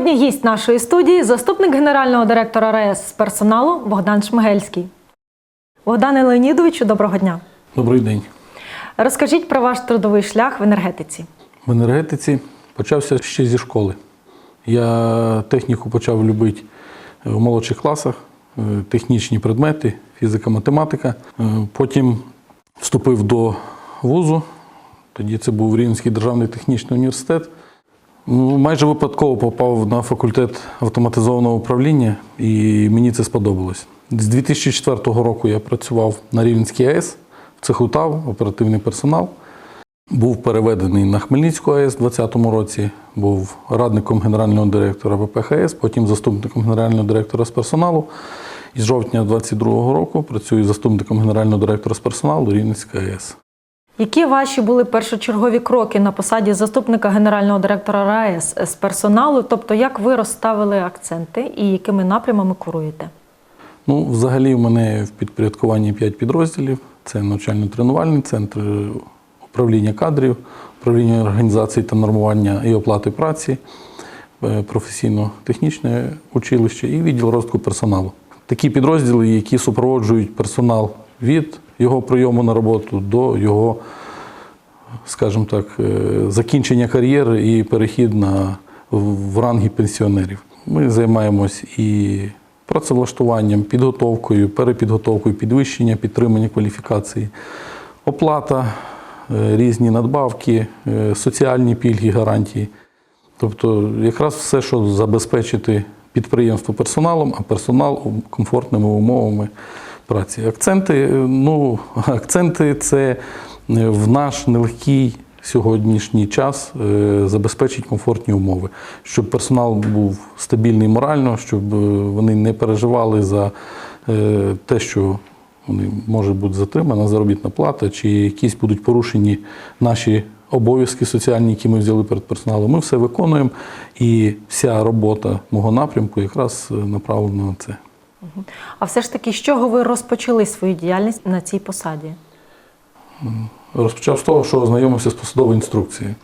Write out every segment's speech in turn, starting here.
Сьогодні гість нашої студії заступник генерального директора РАЕС з персоналу Богдан Шмигельський. Богдане Леонідовичу, доброго дня. Добрий день. Розкажіть про ваш трудовий шлях в енергетиці. В енергетиці почався ще зі школи. Я техніку почав любити в молодших класах, е, технічні предмети, фізика, математика. Е, Потім вступив до вузу. Тоді це був Рівненський державний технічний університет. Ну, майже випадково попав на факультет автоматизованого управління, і мені це сподобалось. З 2004 року я працював на Рівненській АЕС в цеху ТАВ, оперативний персонал. Був переведений на Хмельницьку АЕС у 2020 році, був радником генерального директора ВПХС, потім заступником генерального директора з персоналу. І з жовтня 2022 року працюю заступником генерального директора з персоналу Рівненська АЕС. Які ваші були першочергові кроки на посаді заступника генерального директора РАЕС з персоналу? Тобто, як ви розставили акценти і якими напрямами куруєте? Ну, взагалі, в мене в підпорядкуванні 5 підрозділів: це навчально-тренувальний центр, управління кадрів, управління організації та нормування і оплати праці, е, професійно-технічне училище і відділ розвитку персоналу. Такі підрозділи, які супроводжують персонал від його прийому на роботу до його, скажімо так, е, закінчення кар'єри і перехід на, в ранги пенсіонерів. Ми займаємось і працевлаштуванням, підготовкою, перепідготовкою, підвищення, підтримання кваліфікації, оплата, е, різні надбавки, е, соціальні пільги, гарантії. Тобто, якраз все, що забезпечити підприємство персоналом, а персонал комфортними умовами праці. Акценти, е, ну, акценти це е, в наш нелегкий сьогоднішній час е, забезпечить комфортні умови, щоб персонал був стабільний морально, щоб вони не переживали за те, що вони може бути затримана заробітна плата, чи якісь будуть порушені наші обов'язки соціальні, які ми взяли перед персоналом. Ми все виконуємо, і вся робота мого напрямку якраз направлена на це. А все ж таки, з чого ви розпочали свою діяльність на цій посаді? Розпочав з того, що ознайомився з посадовою інструкцією.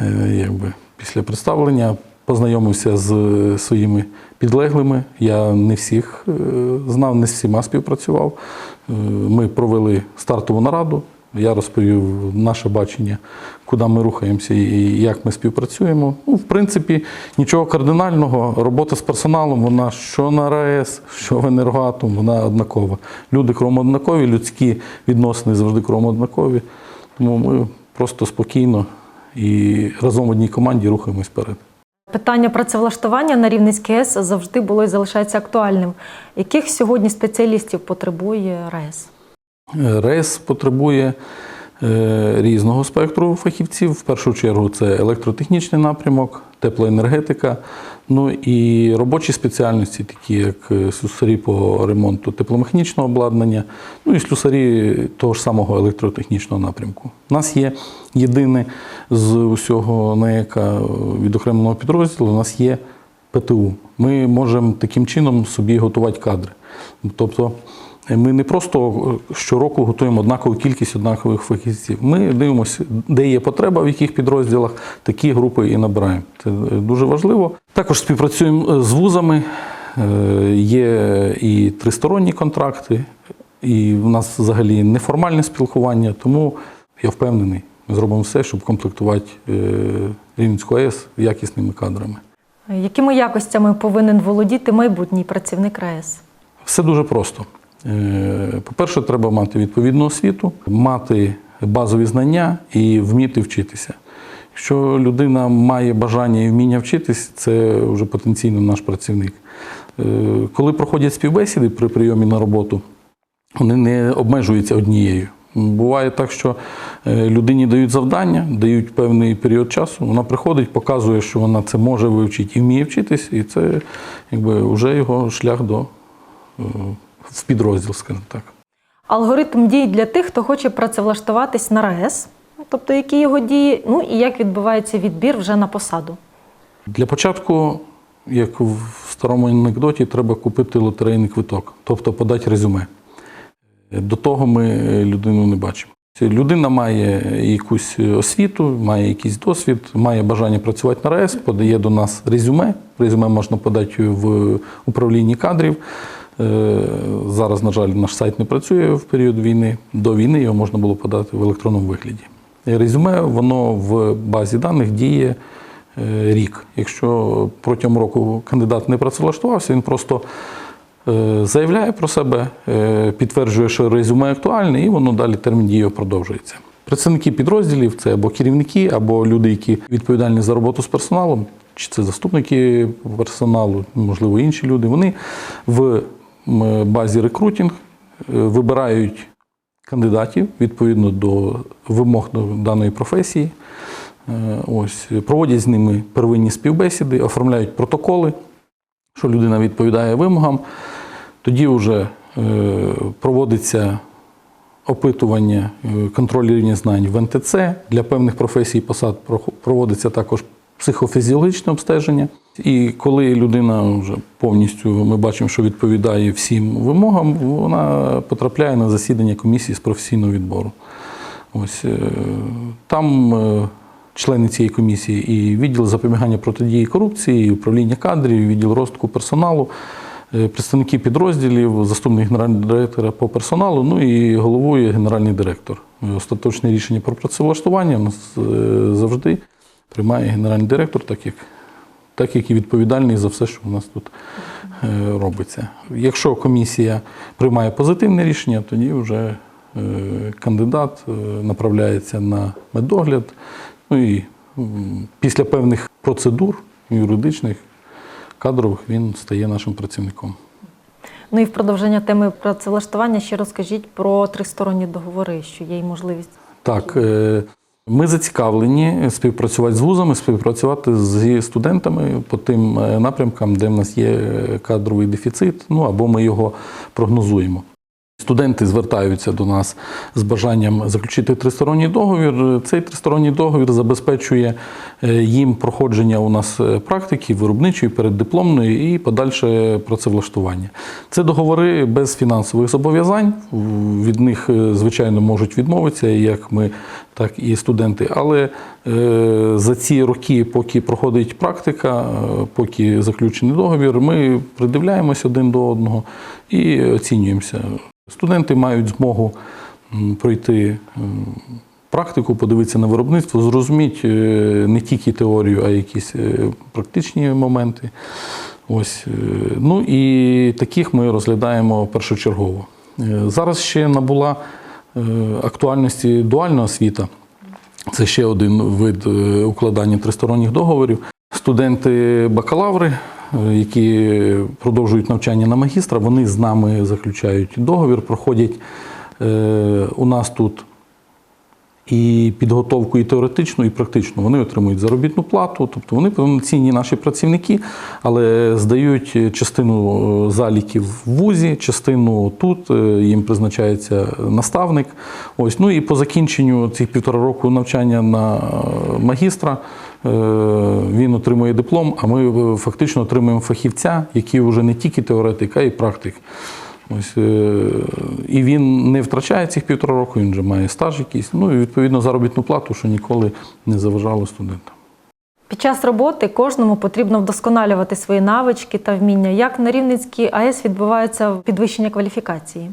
Е, Якби після представлення познайомився з е, своїми підлеглими. Я не всіх е, знав, не з всіма співпрацював. Ми провели стартову нараду. Я розповів наше бачення, куди ми рухаємося і як ми співпрацюємо. Ну, в принципі, нічого кардинального. Робота з персоналом, вона що на РАЕС, що в енергоатом, вона однакова. Люди кругом однакові, людські відносини завжди кругом однакові. Тому ми просто спокійно і разом в одній команді рухаємось вперед. Питання працевлаштування на Рівненській АЕС завжди було і залишається актуальним. Яких сьогодні спеціалістів потребує РАЕС? РЕС потребує е, різного спектру фахівців. В першу чергу це електротехнічний напрямок, теплоенергетика, ну і робочі спеціальності, такі як е, слюсарі по ремонту тепломеханічного обладнання, ну і слюсарі того ж самого електротехнічного напрямку. У нас є єдине з усього НЕКа відокремленого підрозділу, у нас є ПТУ. Ми можемо таким чином собі готувати кадри. Тобто ми не просто щороку готуємо однакову кількість однакових фахівців. Ми дивимося, де є потреба, в яких підрозділах такі групи і набираємо. Це дуже важливо. Також співпрацюємо з вузами. Е, Є і тристоронні контракти, і в нас взагалі неформальне спілкування. Тому я впевнений, ми зробимо все, щоб комплектувати е, Рівненську АЕС якісними кадрами. Якими якостями повинен володіти майбутній працівник РАЕС? Все дуже просто. Е, По-перше, треба мати відповідну освіту, мати базові знання і вміти вчитися. Якщо людина має бажання і вміння вчитись, це вже потенційно наш працівник. Е, Коли проходять співбесіди при прийомі на роботу, вони не обмежуються однією. Буває так, що е, людині дають завдання, дають певний період часу, вона приходить, показує, що вона це може вивчити і вміє вчитись, і це якби вже його шлях до в підрозділ, скажімо так. Алгоритм дій для тих, хто хоче працевлаштуватись на РАЕС, тобто які його дії, ну і як відбувається відбір вже на посаду. Для початку, як в старому анекдоті, треба купити лотерейний квиток, тобто подати резюме. До того ми людину не бачимо. Людина має якусь освіту, має якийсь досвід, має бажання працювати на РАЕС, подає до нас резюме. Резюме можна подати в управлінні кадрів. Е, Зараз, на жаль, наш сайт не працює в період війни. До війни його можна було подати в електронному вигляді. Резюме воно в базі даних діє е, рік. Якщо протягом року кандидат не працевлаштувався, він просто е, заявляє про себе, е, підтверджує, що резюме актуальне, і воно далі термін дії продовжується. Представники підрозділів це або керівники, або люди, які відповідальні за роботу з персоналом, чи це заступники персоналу, можливо, інші люди. Вони в базі рекрутинг е, вибирають кандидатів відповідно до вимог даної професії. Е, Ось проводять з ними первинні співбесіди, оформляють протоколи, що людина відповідає вимогам. Тоді вже е, проводиться опитування, контроль рівня знань в НТЦ. Для певних професій посад проводиться також психофізіологічне обстеження. І коли людина вже повністю ми бачимо, що відповідає всім вимогам, вона потрапляє на засідання комісії з професійного відбору. Ось е, там е, члени цієї комісії і відділ запобігання протидії корупції, і управління кадрів, і відділ розвитку персоналу, е, представники підрозділів, заступник генерального директора по персоналу, ну і головує генеральний директор. Остаточне рішення про працевлаштування у нас завжди приймає генеральний директор, так як, так як і відповідальний за все, що у нас тут е, робиться. Якщо комісія приймає позитивне рішення, тоді вже е, кандидат е, направляється на медогляд. Ну і після певних процедур юридичних, кадрових він стає нашим працівником. Ну і в продовження теми працевлаштування ще розкажіть про тристоронні договори, що є й можливість. Так, е, ми зацікавлені співпрацювати з вузами, співпрацювати зі студентами по тим е, напрямкам, де в нас є е, кадровий дефіцит, ну або ми його прогнозуємо. Студенти звертаються до нас з бажанням заключити тристоронній договір. Цей тристоронній договір забезпечує е, їм проходження у нас е, практики виробничої, переддипломної і подальше працевлаштування. Це договори без фінансових зобов'язань. Від них, е, звичайно, можуть відмовитися, як ми, так і студенти. Але за ці роки, поки проходить практика, поки заключений договір, ми придивляємось один до одного і оцінюємося. Студенти мають змогу пройти практику, подивитися на виробництво, зрозуміти е, не тільки теорію, а якісь е, практичні моменти. Ось. е, Ну і таких ми розглядаємо першочергово. Зараз ще набула актуальності дуальна освіта. Це ще один вид укладання тристоронніх договорів. Студенти бакалаври, які продовжують навчання на магістра, вони з нами заключають договір, проходять е, у нас тут і підготовку і теоретичну, і практичну. Вони отримують заробітну плату, тобто вони повноцінні наші працівники, але здають частину е, заліків в вузі, частину тут, е, їм призначається наставник. Ось. Ну і по закінченню цих півтора року навчання на е, магістра е, він отримує диплом, а ми е, фактично отримуємо фахівця, який вже не тільки теоретик, а й практик. Ось, е, і він не втрачає цих півтора року, він вже має стаж якийсь, ну і відповідно заробітну плату, що ніколи не заважало студентам. Під час роботи кожному потрібно вдосконалювати свої навички та вміння. Як на Рівненській АЕС відбувається підвищення кваліфікації?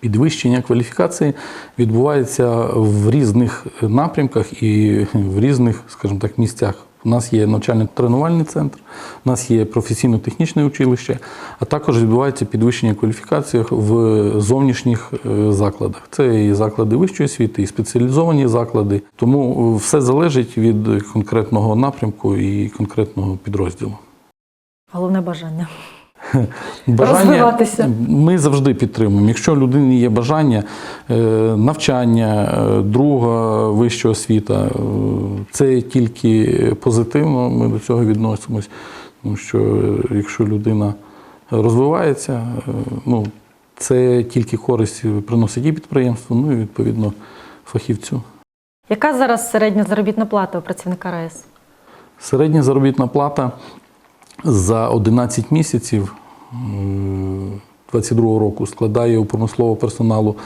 Підвищення кваліфікації відбувається в різних напрямках і в різних, скажімо так, місцях. У нас є навчально-тренувальний центр, у нас є професійно-технічне училище, а також відбувається підвищення кваліфікації в зовнішніх е, закладах. Це і заклади вищої освіти, і спеціалізовані заклади. Тому все залежить від конкретного напрямку і конкретного підрозділу. Головне бажання. Бажання Розвиватися. ми завжди підтримуємо. Якщо у людини є бажання е, навчання, е, друга вища освіта, е, це тільки позитивно. Ми до цього відносимось. Тому що якщо людина розвивається, ну це тільки користь приносить і підприємству, ну і відповідно фахівцю. Яка зараз середня заробітна плата у працівника РАЕС? Середня заробітна плата за 11 місяців 2022 року складає у промислового персоналу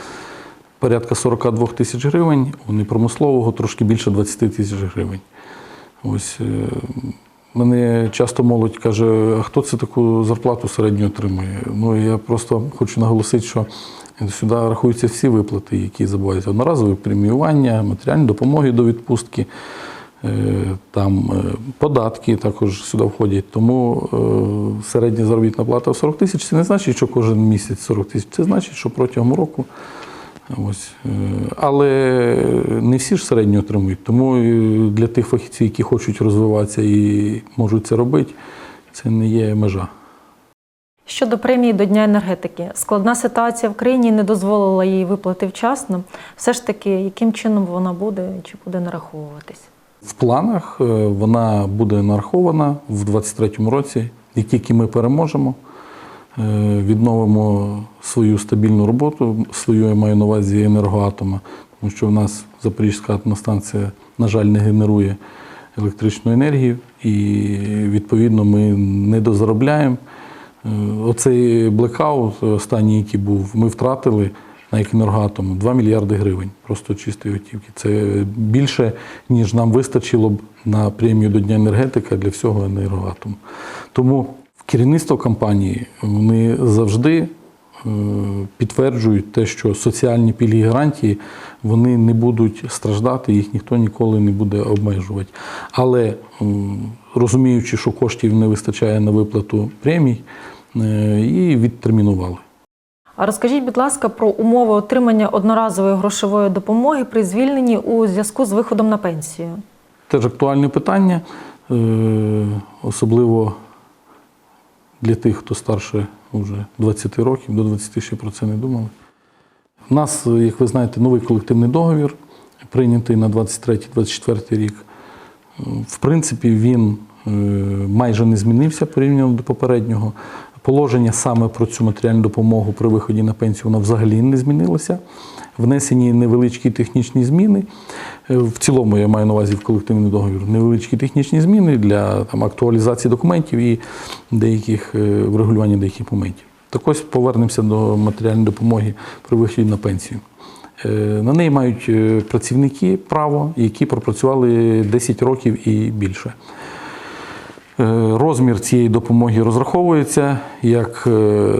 порядка 42 тисяч гривень, у непромислового трошки більше 20 тисяч гривень. Ось е, мене часто молодь каже, а хто це таку зарплату середню отримує? Ну я просто хочу наголосити, що сюди рахуються всі виплати, які забуваються. Одноразове преміювання, матеріальні допомоги до відпустки, там е, податки також сюди входять. Тому е, середня заробітна плата в 40 тисяч це не значить, що кожен місяць 40 тисяч. Це значить, що протягом року. Ось. е, Але не всі ж середньо отримують. Тому е, для тих фахівців, які хочуть розвиватися і можуть це робити, це не є межа. Щодо премії до Дня енергетики, складна ситуація в країні не дозволила їй виплати вчасно. Все ж таки, яким чином вона буде чи буде нараховуватись? В планах е, вона буде нарахована в 2023 році. Як тільки ми переможемо, е, відновимо свою стабільну роботу, свою я маю на увазі енергоатома, тому що в нас Запорізька атомна станція, на жаль, не генерує електричну енергію, і відповідно ми не дозаробляємо. Е, Оцей блекаут, останній, який був, ми втратили на енергоатом 2 мільярди гривень просто чистої готівки. Це більше, ніж нам вистачило б на премію до Дня енергетика для всього енергоатому. Тому керівництво компанії вони завжди е, підтверджують те, що соціальні пільги гарантії вони не будуть страждати, їх ніхто ніколи не буде обмежувати. Але розуміючи, що коштів не вистачає на виплату премій, е, і відтермінували. А розкажіть, будь ласка, про умови отримання одноразової грошової допомоги при звільненні у зв'язку з виходом на пенсію. Теж актуальне питання, е, особливо для тих, хто старше вже 20 років, до 20 ще про це не думали. У нас, як ви знаєте, новий колективний договір, прийнятий на 23-24 рік. В принципі, він е, майже не змінився порівняно до попереднього. Положення саме про цю матеріальну допомогу при виході на пенсію воно взагалі не змінилося. Внесені невеличкі технічні зміни. Е, В цілому я маю на увазі в колективний договір невеличкі технічні зміни для там, актуалізації документів і деяких е, врегулювання деяких моментів. Так ось повернемося до матеріальної допомоги при виході на пенсію. Е, На неї мають працівники право, які пропрацювали 10 років і більше. Е, Розмір цієї допомоги розраховується як е,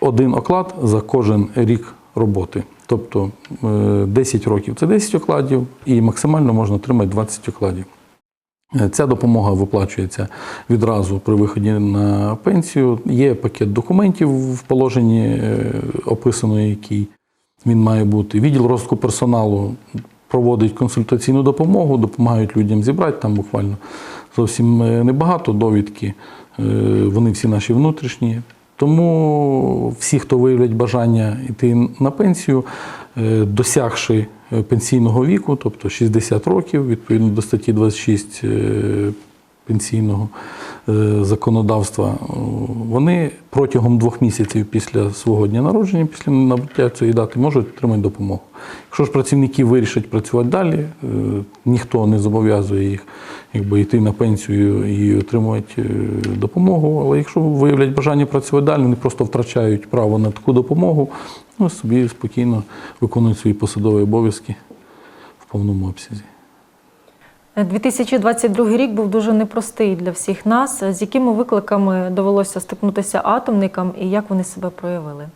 один оклад за кожен рік роботи. Тобто е, 10 років це 10 окладів, і максимально можна отримати 20 окладів. Е, Ця допомога виплачується відразу при виході на пенсію. Є пакет документів в положенні, е, описано, який він має бути. Відділ розвитку персоналу проводить консультаційну допомогу, допомагають людям зібрати там буквально зовсім е, небагато довідки. Е, Вони всі наші внутрішні. Тому всі, хто виявлять бажання йти на пенсію, е, досягши пенсійного віку, тобто 60 років, відповідно до статті 26 е, пенсійного е, законодавства, вони протягом двох місяців після свого дня народження, після набуття цієї дати, можуть отримати допомогу. Якщо ж працівники вирішать працювати далі, е, ніхто не зобов'язує їх якби, йти на пенсію і отримувати е, допомогу. Але якщо виявлять бажання працювати далі, вони просто втрачають право на таку допомогу, ну, собі спокійно виконують свої посадові обов'язки в повному обсязі. 2022 рік був дуже непростий для всіх нас. З якими викликами довелося стикнутися атомникам і як вони себе проявили?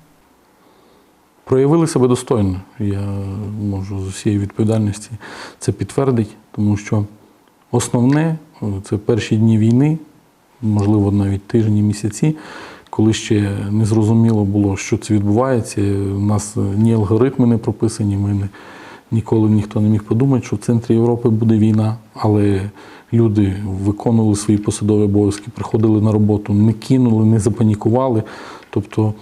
проявили себе достойно. Я можу з усієї відповідальності це підтвердити, тому що основне це перші дні війни, можливо, навіть тижні, місяці, коли ще не зрозуміло було, що це відбувається. У нас ні алгоритми не прописані, ми не, ніколи ніхто не міг подумати, що в центрі Європи буде війна, але люди виконували свої посадові обов'язки, приходили на роботу, не кинули, не запанікували. Тобто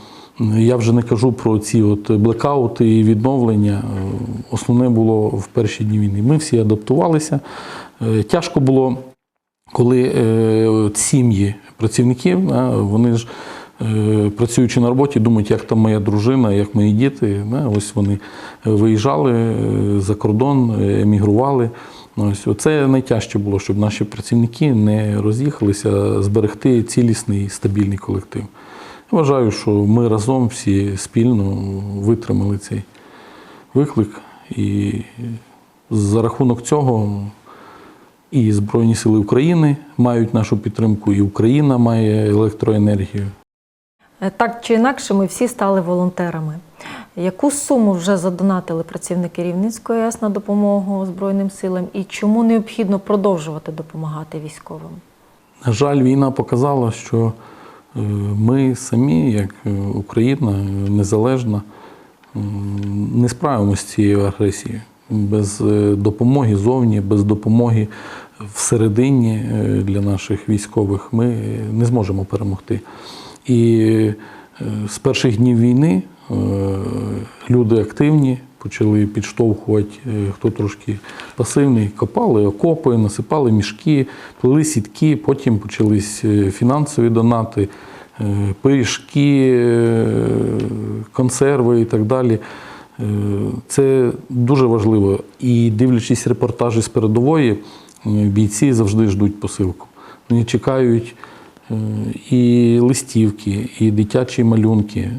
я вже не кажу про ці от блекаути і відновлення. Е, Основне було в перші дні війни. Ми всі адаптувалися. Е, Тяжко було, коли е, сім'ї працівників, вони ж працюючи на роботі, думають, як там моя дружина, як мої діти. Ось вони виїжджали е, за кордон, е, емігрували. Ось оце найтяжче було, щоб наші працівники не роз'їхалися, зберегти цілісний стабільний колектив. Я вважаю, що ми разом всі спільно витримали цей виклик. І за рахунок цього і Збройні Сили України мають нашу підтримку, і Україна має електроенергію. Е, Так чи інакше, ми всі стали волонтерами. Яку суму вже задонатили працівники Рівненської АЕС на допомогу Збройним силам і чому необхідно продовжувати допомагати військовим? На жаль, війна показала, що е, ми самі, як е, Україна незалежна, не справимося з цією агресією. Без допомоги зовні, без допомоги всередині для наших військових ми не зможемо перемогти. І е, з перших днів війни е, люди активні, почали підштовхувати, е, хто трошки пасивний, копали окопи, насипали мішки, плели сітки, потім почались фінансові донати, пиріжки, консерви і так далі. Це дуже важливо. І дивлячись репортажі з передової, бійці завжди ждуть посилку. Вони чекають і листівки, і дитячі малюнки. Е,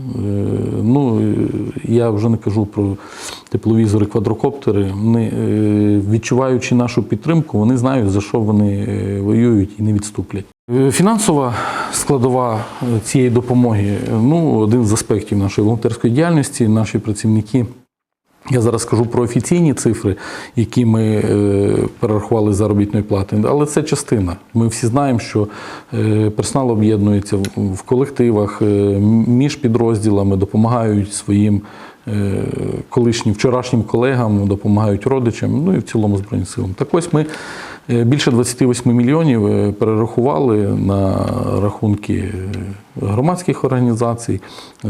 Ну, е, я вже не кажу про тепловізори, квадрокоптери. Вони, е, відчуваючи нашу підтримку, вони знають, за що вони воюють і не відступлять. Фінансова складова цієї допомоги ну, один з аспектів нашої волонтерської діяльності. Наші працівники я зараз скажу про офіційні цифри, які ми е, перерахували з заробітної плати, але це частина. Ми всі знаємо, що е, персонал об'єднується в- колективах, е, між підрозділами, допомагають своїм колишнім вчорашнім колегам, допомагають родичам, ну і в цілому Збройним силам. Так ось ми більше 28 мільйонів е, перерахували на рахунки е, громадських організацій. Е,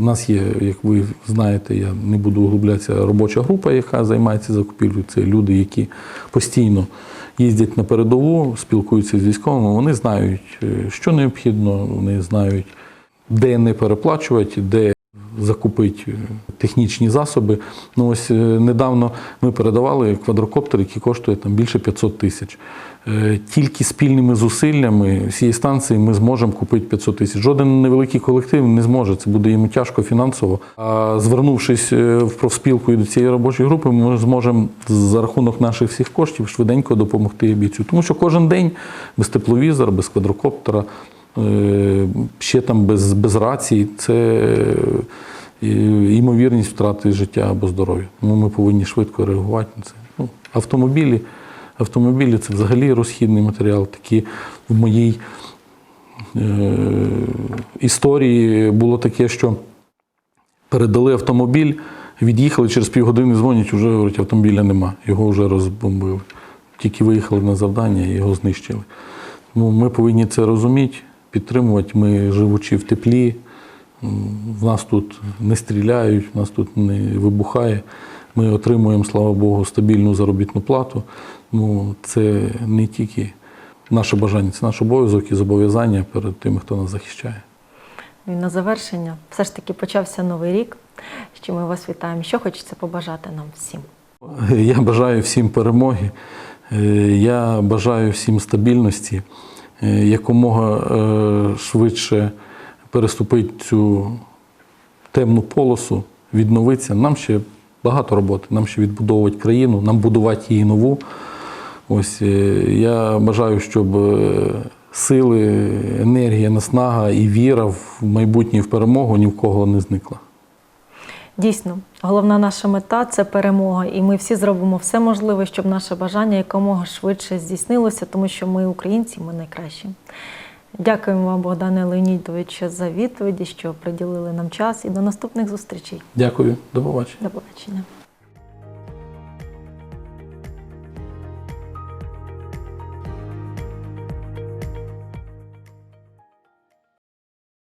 У нас є, як ви знаєте, я не буду углублятися, робоча група, яка займається закупівлею. Це люди, які постійно їздять на передову, спілкуються з військовими. Вони знають, е, що необхідно, вони знають, де не переплачувати, де закупити е, технічні засоби. Ну ось е, недавно ми передавали квадрокоптер, який коштує там більше 500 тисяч. Е, Тільки спільними зусиллями всієї станції ми зможемо купити 500 тисяч. Жоден невеликий колектив не зможе. Це буде йому тяжко фінансово. А звернувшись в профспілку і до цієї робочої групи, ми зможемо за рахунок наших всіх коштів швиденько допомогти бійцю. Тому що кожен день без тепловізора, без квадрокоптера, ще там без, без рації, це е, ймовірність втрати життя або здоров'я. Тому ми повинні швидко реагувати на це. Ну, автомобілі, автомобілі це взагалі розхідний матеріал. Такі в моїй е, історії було таке, що передали автомобіль, від'їхали через півгодини, дзвонять, вже говорять, автомобіля нема, його вже розбомбили. Тільки виїхали на завдання і його знищили. Тому ми повинні це розуміти, підтримувати. Ми живучи в теплі, в нас тут не стріляють, в нас тут не вибухає. Ми отримуємо, слава Богу, стабільну заробітну плату. Ну, це не тільки наше бажання, це наш обов'язок і зобов'язання перед тими, хто нас захищає. І на завершення, все ж таки почався новий рік. Що ми вас вітаємо. Що хочеться побажати нам всім? Я бажаю всім перемоги. Е, Я бажаю всім стабільності, якомога е, швидше переступити цю темну полосу, відновитися. Нам ще багато роботи, нам ще відбудовувати країну, нам будувати її нову. Ось е, я бажаю, щоб е, сили, енергія, наснага і віра в майбутнє в перемогу ні в кого не зникла. Дійсно, головна наша мета це перемога, і ми всі зробимо все можливе, щоб наше бажання якомога швидше здійснилося, тому що ми українці, ми найкращі. Дякуємо вам, Богдане Леонідовичу, за відповіді, що приділили нам час, і до наступних зустрічей. Дякую, до побачення. До побачення.